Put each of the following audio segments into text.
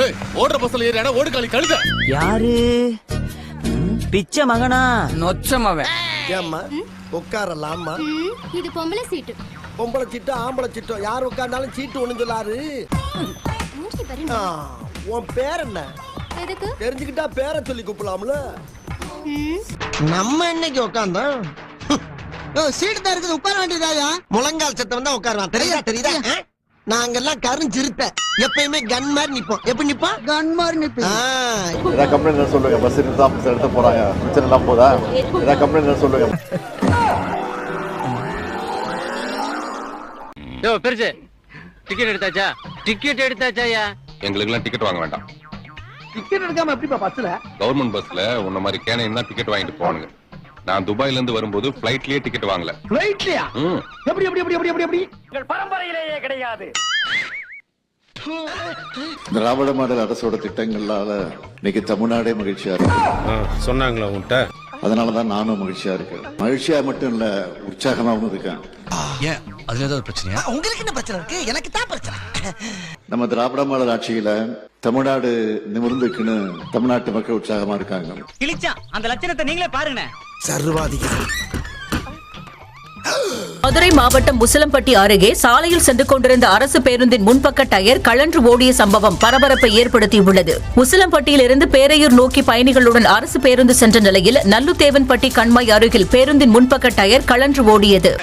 ஏய் ஓடுற பஸ்ல ஏறியாடா ஓடு காலி கழுத. யாரு? பிச்சை மகனா? நொச்சமாவன் ஏம்மா உட்காரலாமா இது பொம்பளை சீட்டு. பொம்பளை சீட்டோ ஆம்பளை சீட்டோ? யார் உட்கார்ந்தாலும் சீட்டு ஒண்ணு சொல்லாரு உன் பேர் என்ன? எதுக்கு? தெரிஞ்சுக்கிட்டா பேரை சொல்லி கூப்பிடலாம்ல. நம்ம இன்னைக்கு உட்காந்தோம் சீட்டு தான் இருக்குது உட்கார வேண்டியதாயா முழங்கால் சத்தம் தான் உட்காருவான். தெரியுதா தெரியுதா? நாங்கெல்லாம் கருஞ்சிருத்த எப்பயுமே கன் மாதிரி நிப்போம். எப்படி நிப்போம்? கன் மாதிரி நிப்போம் ஏதாவது கம்ப்ளைண்ட் சொல்லுங்க. பஸ் நிறுத்த ஆஃபீஸ் எடுத்து போறாங்க. பிரச்சனை எல்லாம் போதா? ஏதாவது கம்ப்ளைண்ட் சொல்லுங்க. யோ பெருசு. டிக்கெட் எடுத்தாச்சா? டிக்கெட் எடுத்தாச்சாயா எங்களுக்கெல்லாம் டிக்கெட் வாங்க வேண்டாம். டிக்கெட் எடுக்காம எப்படிப்பா பஸ்ல கவர்மெண்ட் பஸ்ல உன்ன மாதிரி கேனையும் தான் டிக்கெட் வாங்கிட்டு போவானுங்க. நான் துபாயில இருந்து வரும்போது பிளைட்லயே டிக்கெட் வாங்கல. ஃபிளைட்லயா ம். எப்படி எப்படி எப்படி எப்படி எப்படி எப்படி? திராவிட மாடல் அரசோட திட்டங்களால இன்னைக்கு தமிழ்நாடே மகிழ்ச்சியா இருக்கு. சொன்னாங்களா உன்கிட்ட? அதனாலதான் நானும் மகிழ்ச்சியா இருக்கேன் மகிழ்ச்சியா மட்டும் இல்ல உற்சாகமாவும் இருக்கேன். ஏன்? அதுல ஏதாவது பிரச்சனையா? உங்களுக்கு என்ன பிரச்சனை இருக்கு? எனக்கு தான் பிரச்சனை. நம்ம திராவிட மாடல் ஆட்சியில தமிழ்நாடு நிமிர்ந்துக்குன்னு தமிழ்நாட்டு மக்கள் உற்சாகமா இருக்காங்க. கிழிச்சான் அந்த லட்சணத்தை நீங்களே பாருங்க சர்வாதிகாரி. மதுரை மாவட்டம் முசலம்பட்டி அருகே சாலையில் சென்று கொண்டிருந்த அரசு பேருந்தின் முன்பக்க டயர் கழன்று ஓடிய சம்பவம் பரபரப்பை ஏற்படுத்தியுள்ளது. முசலம்பட்டியிலிருந்து பேரையூர் நோக்கி பயணிகளுடன் அரசு பேருந்து சென்ற நிலையில் நல்லுத்தேவன்பட்டி கண்மாய் அருகில் பேருந்தின் முன்பக்க டயர் கழன்று ஓடியது.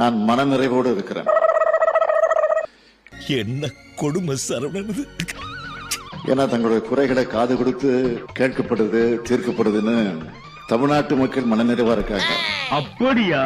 நான் மனநிறைவோடு இருக்கிறேன். என்ன கொடுமை சரவணன் ஏன்னா தங்களுடைய குறைகளை காது கொடுத்து கேட்கப்படுது தீர்க்கப்படுதுன்னு தமிழ்நாட்டு மக்கள் மனநிறைவா இருக்காங்க. அப்படியா?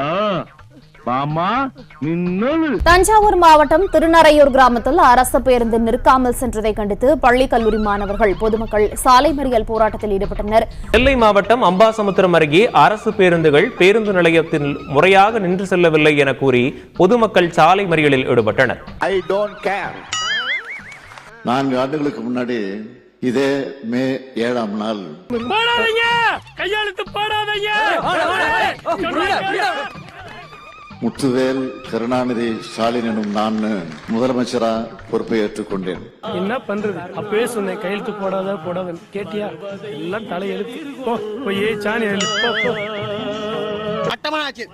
தஞ்சாவூர் மாவட்டம் திருநறையூர் கிராமத்தில் அரசு பேருந்து நிற்காமல் சென்றதை கண்டித்து பள்ளி கல்லூரி மாணவர்கள் பொதுமக்கள் சாலை மறியல் போராட்டத்தில் ஈடுபட்டனர் நெல்லை மாவட்டம் அம்பாசமுத்திரம் அருகே அரசு பேருந்துகள் பேருந்து நிலையத்தில் முறையாக நின்று செல்லவில்லை என கூறி பொதுமக்கள் சாலை மறியலில் ஈடுபட்டனர் ஐ டோன்ட் கேர் நான்கு ஆண்டுகளுக்கு முன்னாடி இதே மே ஏழாம் நாள் முத்துவேல் கருணாநிதி ஸ்டாலின் எனும் நான் முதலமைச்சரா பொறுப்பை ஏற்றுக்கொண்டேன் என்ன பண்றது? அப்பவே சொன்னேன் கையெழுத்து போடாத போடாத. கேட்டியா? எல்லாம் தலையெழுத்து. போ போய் சாணி. மட்டமாச்சு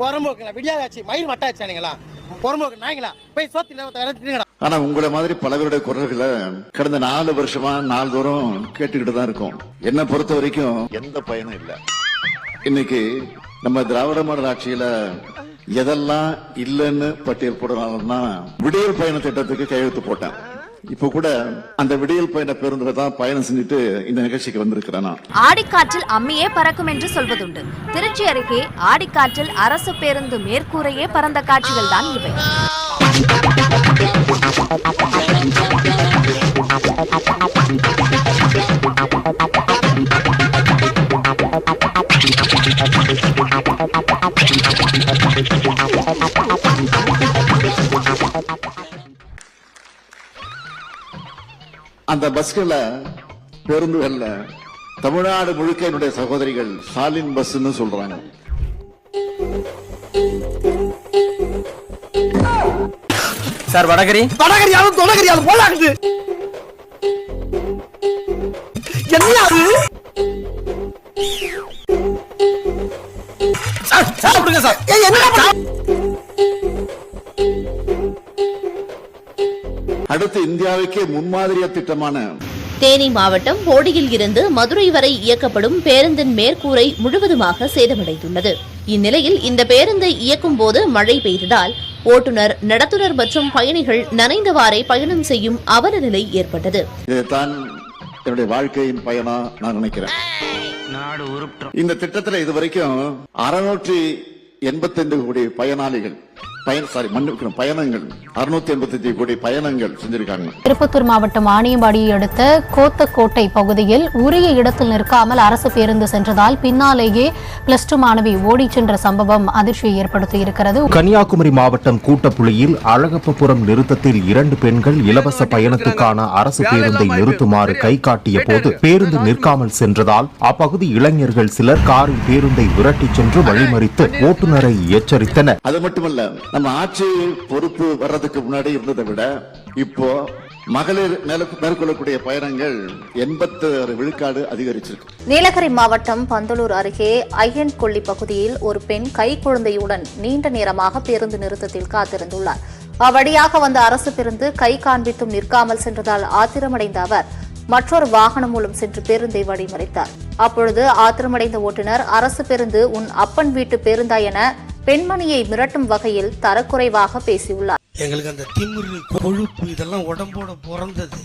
புறம்போக்குங்களா? விடியாதாச்சு. மயில் மட்டாச்சானுங்களா புறம்போக்கு நாய்ங்களா? போய் சோத்துல ஆனா உங்களை மாதிரி பலவருடைய குரல்களை கடந்த நாலு வருஷமா நாள்தோறும் கேட்டுக்கிட்டு தான் இருக்கோம். என்ன பொறுத்த வரைக்கும் எந்த பயனும் இல்ல. இன்னைக்கு நம்ம திராவிட மாடல் ஆட்சியில எதெல்லாம் இல்லைன்னு பட்டியல் போடுறாங்கன்னா விடியல் பயண திட்டத்துக்கு கையெழுத்து போட்டேன். இப்ப கூட அந்த விடியல் பயண பேருந்துல தான் பயணம் செஞ்சுட்டு இந்த நிகழ்ச்சிக்கு வந்திருக்கிறேன் நான். ஆடிக்காற்றில் அம்மியே பறக்கும் என்று சொல்வதுண்டு. திருச்சி அருகே ஆடிக்காற்றில் அரசு பேருந்து மேற்கூரையே பறந்த காட்சிகள் தான் இவை. அந்த பஸ்கள்ல பேருந்துகள்ல தமிழ்நாடு முழுக்க என்னுடைய சகோதரிகள் ஸ்டாலின் பஸ்ன்னு சொல்றாங்க. சார் வடகரி? வடகரியாலும் தொடகரியாலும் போலாகுது என்ன அது? சாப்பிடுங்க சார் ஏய், இந்தியாவுக்கே முன்மாதிரியா திட்டமான தேனி மாவட்டம் போடியில் இருந்து மதுரை வரை இயக்கப்படும் பேருந்தின் மேற்கூரை முழுவதுமாக சேதமடைந்துள்ளது. இந்நிலையில் இந்த பேருந்தை இயக்கும் போது மழை பெய்ததால் ஓட்டுநர் நடத்துனர் மற்றும் பயணிகள் நனைந்தவாறே பயணம் செய்யும் அவல நிலை ஏற்பட்டது. இதுதான் என்னுடைய வாழ்க்கையின் பயனா நான் நினைக்கிறேன். இந்த திட்டத்துல இது வரைக்கும் அறுநூற்றி எண்பத்தைந்து கோடி பயனாளிகள் பயன் சாரி மன்னிக்கணும் பயணங்கள். அறுநூத்தி எண்பத்தஞ்சு கோடி பயணங்கள் செஞ்சிருக்காங்க. திருப்பத்தூர் மாவட்டம் ஆணியம்பாடியை அடுத்த கோத்தக்கோட்டை பகுதியில் உரிய இடத்தில் நிற்காமல் அரசு பேருந்து சென்றதால் பின்னாலேயே பிளஸ் டூ மாணவி ஓடிச் சென்ற சம்பவம் அதிர்ச்சியை ஏற்படுத்தியிருக்கிறது கன்னியாகுமரி மாவட்டம் கூட்டப்புள்ளியில் அழகப்பபுரம் நிறுத்தத்தில் இரண்டு பெண்கள் இலவச பயணத்துக்கான அரசு பேருந்தை நிறுத்துமாறு கை காட்டிய போது பேருந்து நிற்காமல் சென்றதால் அப்பகுதி இளைஞர்கள் சிலர் காரில் பேருந்தை விரட்டிச் சென்று வழிமறித்து ஓட்டுநரை எச்சரித்தனர். அது மட்டுமல்ல நம்ம ஆட்சி பொறுப்பு வர்றதுக்கு முன்னாடி இருந்ததை விட இப்போ மகளிர் மேற்கொள்ளக்கூடிய பயணங்கள் எண்பத்தாறு விழுக்காடு அதிகரிச்சிருக்கு. நீலகிரி மாவட்டம் பந்தலூர் அருகே ஐயன் கொல்லி பகுதியில் ஒரு பெண் கை குழந்தையுடன் நீண்ட நேரமாக பேருந்து நிறுத்தத்தில் காத்திருந்துள்ளார். அவ்வழியாக வந்த அரசு பேருந்து கை காண்பித்தும் நிற்காமல் சென்றதால் ஆத்திரமடைந்த அவர் மற்றொரு வாகனம் மூலம் சென்று பேருந்தை வழிமறைத்தார் அப்பொழுது ஆத்திரமடைந்த ஓட்டுநர் அரசு பேருந்து உன் அப்பன் வீட்டு பேருந்தா என பெண்மணியை மிரட்டும் வகையில் தரக்குறைவாக பேசியுள்ளார். எங்களுக்கு அந்த திமிரு கொழுப்பு இதெல்லாம் உடம்போட பிறந்தது.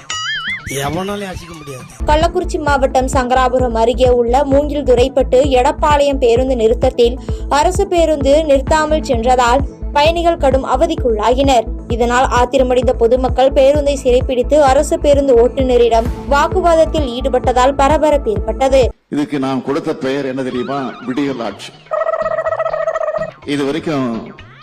கள்ளக்குறிச்சி மாவட்டம் சங்கராபுரம் அருகே உள்ள மூங்கில் துறைப்பட்டு எடப்பாளையம் பேருந்து நிறுத்தத்தில் அரசு பேருந்து நிறுத்தாமல் சென்றதால் பயணிகள் கடும் அவதிக்குள்ளாகினர். இதனால் ஆத்திரமடைந்த பொதுமக்கள் பேருந்தை சிறைப்பிடித்து அரசு பேருந்து ஓட்டுநரிடம் வாக்குவாதத்தில் ஈடுபட்டதால் பரபரப்பு ஏற்பட்டது. இதுக்கு நாம் கொடுத்த பெயர் என்ன தெரியுமா? விடியல் ஆட்சி. இது வரைக்கும்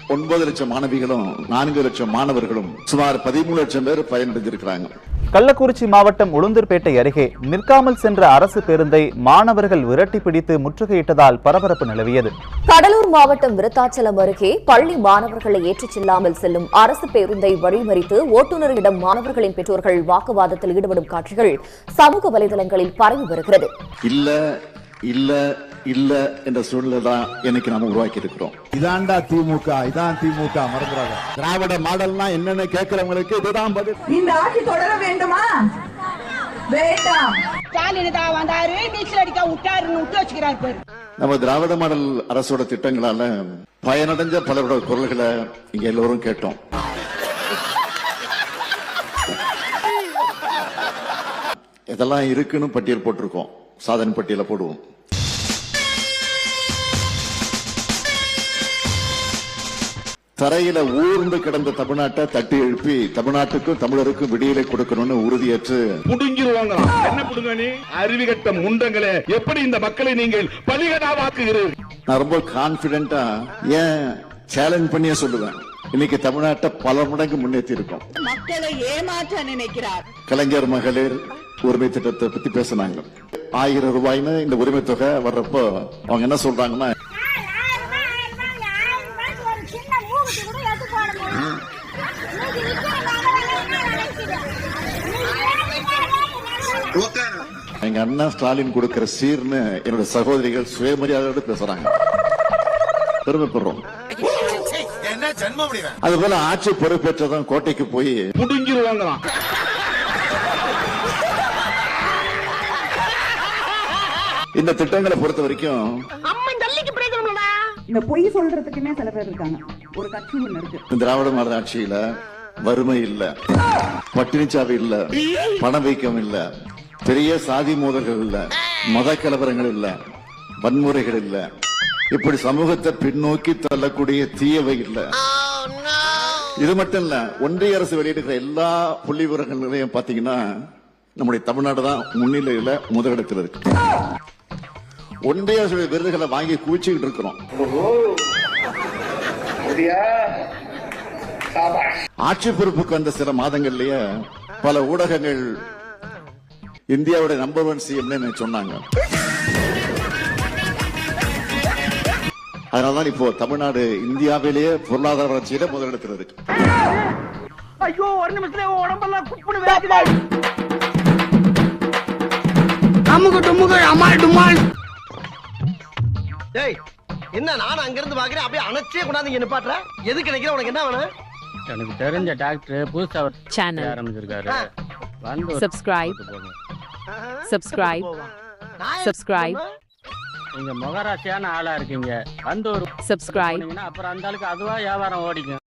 ஒன்பது லட்சம் மாணவிகளும் நான்கு லட்சம் மாணவர்களும் சுமார் பதிமூணு லட்சம் பேர் பயனடைந்திருக்கிறாங்க கள்ளக்குறிச்சி மாவட்டம் உளுந்தூர்பேட்டை அருகே நிற்காமல் சென்ற அரசு பேருந்தை மாணவர்கள் விரட்டி பிடித்து முற்றுகையிட்டதால் பரபரப்பு நிலவியது. கடலூர் மாவட்டம் விருத்தாச்சலம் அருகே பள்ளி மாணவர்களை ஏற்றிச் செல்லாமல் செல்லும் அரசு பேருந்தை வழிமறித்து ஓட்டுநரிடம் மாணவர்களின் பெற்றோர்கள் வாக்குவாதத்தில் ஈடுபடும் காட்சிகள் சமூக வலைதளங்களில் பரவி வருகிறது. இல்ல இல்ல இல்ல என்ற சூழ்நிலை தான் இன்னைக்கு நாம உருவாக்கி இருக்கிறோம் இதாண்டா திமுக இதான் திமுக மறந்துடாத. திராவிட மாடல்னா என்னன்னு கேட்கிறவங்களுக்கு இதுதான் பதில். இந்த ஆட்சி தொடர வேண்டுமா? வேண்டாம். ஸ்டாலின் தான் வந்தாரு நீச்சல் அடிக்க விட்டாருன்னு விட்டு வச்சுக்கிறாரு பேரு. நம்ம திராவிட மாடல் அரசோட திட்டங்களால பயனடைஞ்ச பலரோட குரல்களை இங்க எல்லோரும் கேட்டோம். இதெல்லாம் இருக்குன்னு பட்டியல் போட்டிருக்கோம். சாதனை பட்டியல போடுவோம். தரையில ஊர்ந்து கிடந்த தமிழ்நாட்டை தட்டி எழுப்பி தமிழ்நாட்டுக்கும் தமிழருக்கும் விடியலை கொடுக்கணும்னு உறுதியேற்று. புடுங்கிருவாங்க என்ன புடுங்க நீ? அறிவிகட்ட முண்டங்களே எப்படி இந்த மக்களை நீங்கள் பலிகடாவாக்குகிறீர்கள் நான் ரொம்ப கான்பிடென்டா ஏன் சேலஞ்ச் பண்ணியே சொல்லுவேன். இன்னைக்கு தமிழ்நாட்டை பல மடங்கு முன்னேற்றி இருக்கோம் மக்களை ஏமாற்ற நினைக்கிறார். கலைஞர் மகளிர் உரிமை திட்டத்தை பத்தி பேசினாங்க. ஆயிரம் ரூபாய்னு இந்த உரிமை தொகை வர்றப்போ அவங்க என்ன சொல்றாங்கன்னா எங்க அண்ணா ஸ்டாலின் கொடுக்கிற சீர்னு என்னோட சகோதரிகள் சுயமரியாதையோடு பேசுறாங்க. பெருமைப்படுறோம். அது போல ஆட்சி பொறுப்பேற்றதும் கோட்டைக்கு போய் புடுங்கிருவாங்க இந்த திட்டங்களை பொறுத்த வரைக்கும் இந்த பொய் சொல்றதுக்குன்னே சில பேர் இருக்காங்க. ஒரு கட்சி ஒண்ணு இருக்கு. திராவிட மாடல் ஆட்சியில வறுமை இல்ல பட்டினிச்சாவு இல்ல பணவீக்கம் இல்ல பெரிய சாதி மோதல்கள் இல்ல மத கலவரங்கள் இல்ல வன்முறைகள் இல்ல. இப்படி சமூகத்தை பின்னோக்கி தள்ளக்கூடிய தீயவை இல்ல. இது மட்டும் இல்ல ஒன்றிய அரசு வெளியிடுகிற எல்லா புள்ளி விவரங்களையும் பாத்தீங்கன்னா நம்முடைய தமிழ்நாடு தான் முன்னிலையில முதலிடத்தில் இருக்கு. ஒன்றிய அரசு விருதுகளை வாங்கி குவிச்சுக்கிட்டு இருக்கிறோம். ஆட்சி பொறுப்புக்கு வந்த சில மாதங்கள்லயே பல ஊடகங்கள் இந்தியாவுடைய நம்பர் ஒன் சிஎம்னு சொன்னாங்க. அதனாலதான் இப்போ தமிழ்நாடு இந்தியாவிலேயே பொருளாதார வளர்ச்சியில முதலிடத்தில் இருக்கு. ஐயோ ஒரு நிமிஷத்துல உடம்பெல்லாம் குப்புனு வேகுது அமுகு டுமுகு அமால் டுமால். டேய் என்ன நான் அங்க இருந்து பாக்குறேன்? அப்படியே அணைச்சே கொண்டாந்து இங்க நிப்பாட்டுற. எதுக்கு நினைக்கிற? உனக்கு என்ன வேணும்? எனக்கு தெரிஞ்ச டாக்டர் புதுசா சேனல் ஆரம்பிச்சிருக்காரு. வந்து சப்ஸ்கிரைப் சப்ஸ்கிரைப் சப்ஸ்கிரைப் நீங்க முகராசியான ஆளா இருக்கீங்க. வந்து ஒரு சப்ஸ்கிரைப் அப்புறம் அந்த ஆளுக்கு அதுவா வியாபாரம் ஓடிக்கும்.